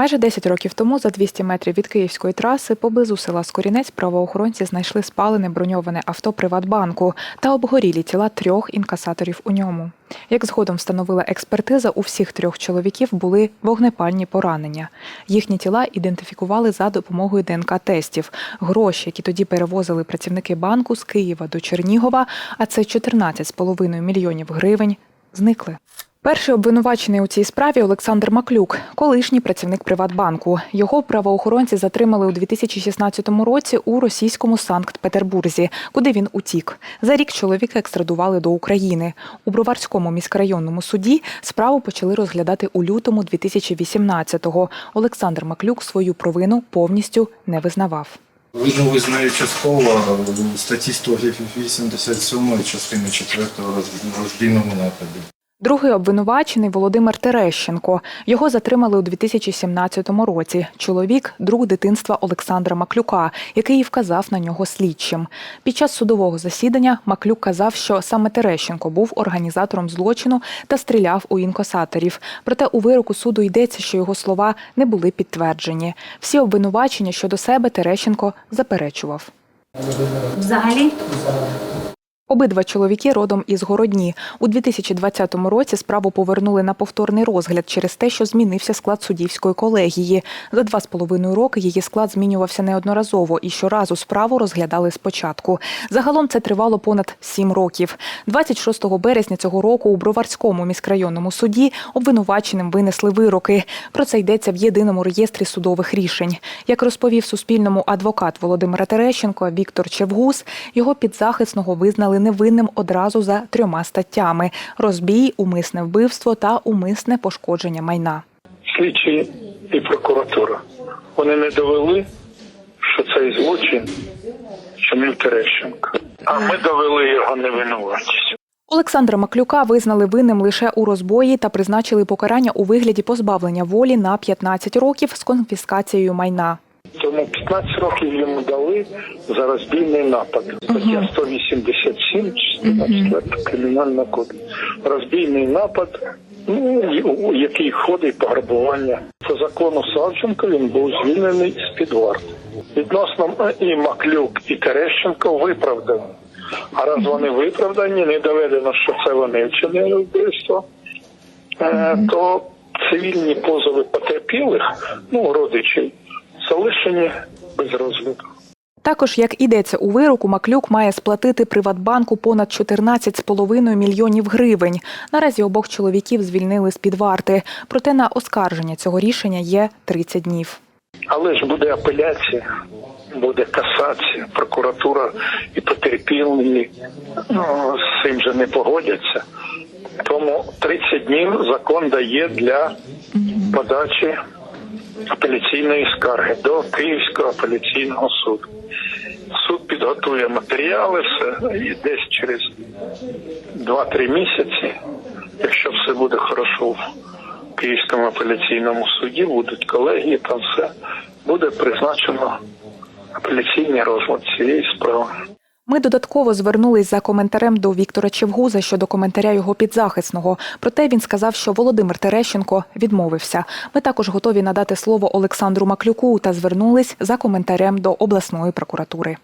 Майже 10 років тому, за 200 метрів від київської траси, поблизу села Скорінець, правоохоронці знайшли спалене броньоване авто Приватбанку та обгорілі тіла трьох інкасаторів у ньому. Як згодом встановила експертиза, у всіх трьох чоловіків були вогнепальні поранення. Їхні тіла ідентифікували за допомогою ДНК-тестів. Гроші, які тоді перевозили працівники банку з Києва до Чернігова, а це 14,5 мільйонів гривень, зникли. Перший обвинувачений у цій справі Олександр Маклюк, колишній працівник Приватбанку. Його правоохоронці затримали у 2016 році у російському Санкт-Петербурзі, куди він утік. За рік чоловіка екстрадували до України. У Броварському міськрайонному суді справу почали розглядати у лютому 2018-го. Олександр Маклюк свою провину повністю не визнавав. Вину визнаю частково статті 187 частини 4 розбійному нападі. Другий обвинувачений Володимир Терещенко. Його затримали у 2017 році. Чоловік друг дитинства Олександра Маклюка, який і вказав на нього слідчим. Під час судового засідання Маклюк казав, що саме Терещенко був організатором злочину та стріляв у інкасаторів. Проте у вироку суду йдеться, що його слова не були підтверджені. Всі обвинувачення щодо себе Терещенко заперечував. Взагалі, Обидва чоловіки родом із Городні. У 2020 році справу повернули на повторний розгляд через те, що змінився склад суддівської колегії. За два з половиною роки її склад змінювався неодноразово і щоразу справу розглядали спочатку. Загалом це тривало понад сім років. 26 березня цього року у Броварському міськрайонному суді обвинуваченим винесли вироки. Про це йдеться в єдиному реєстрі судових рішень. Як розповів Суспільному адвокат Володимира Терещенко Віктор Чевгус, його підзахисного визнали невинним одразу за трьома статтями: розбій, умисне вбивство та умисне пошкодження майна. слідчі і прокуратура. Вони не довели, що цей злочин чинив Терещенко. А ми довели його невинуватість. Олександра Маклюка визнали винним лише у розбої та призначили покарання у вигляді позбавлення волі на 15 років з конфіскацією майна. Тому 15 років йому дали за розбійний напад. Стаття 187, частина 4 кримінального кодексу. Розбійний напад, ну, у який входить пограбування. По закону Савченко він був звільнений з-під варти. Відносно е, і Маклюк, і Терещенко виправдані. А раз вони виправдані, не доведено, що це вони вчинили вбивство, е, то цивільні позови потерпілих, ну, родичів, залишені без розгляду. Також, як ідеться у вироку, Маклюк має сплатити Приватбанку понад 14,5 мільйонів гривень. Наразі обох чоловіків звільнили з-під варти. Проте на оскарження цього рішення є 30 днів. Але ж буде апеляція, буде касація, прокуратура і потерпілі ну, з цим же не погодяться. Тому 30 днів закон дає для подачі апеляційної скарги до Київського апеляційного суду. Суд підготує матеріали, все і десь через 2-3 місяці, якщо все буде хорошо в Київському апеляційному суді, будуть колегії, там все буде призначено апеляційний розгляд цієї справи. Ми додатково звернулись за коментарем до Віктора Чевгуза щодо коментаря його підзахисного. Проте він сказав, що Володимир Терещенко відмовився. Ми також готові надати слово Олександру Маклюку та звернулись за коментарем до обласної прокуратури.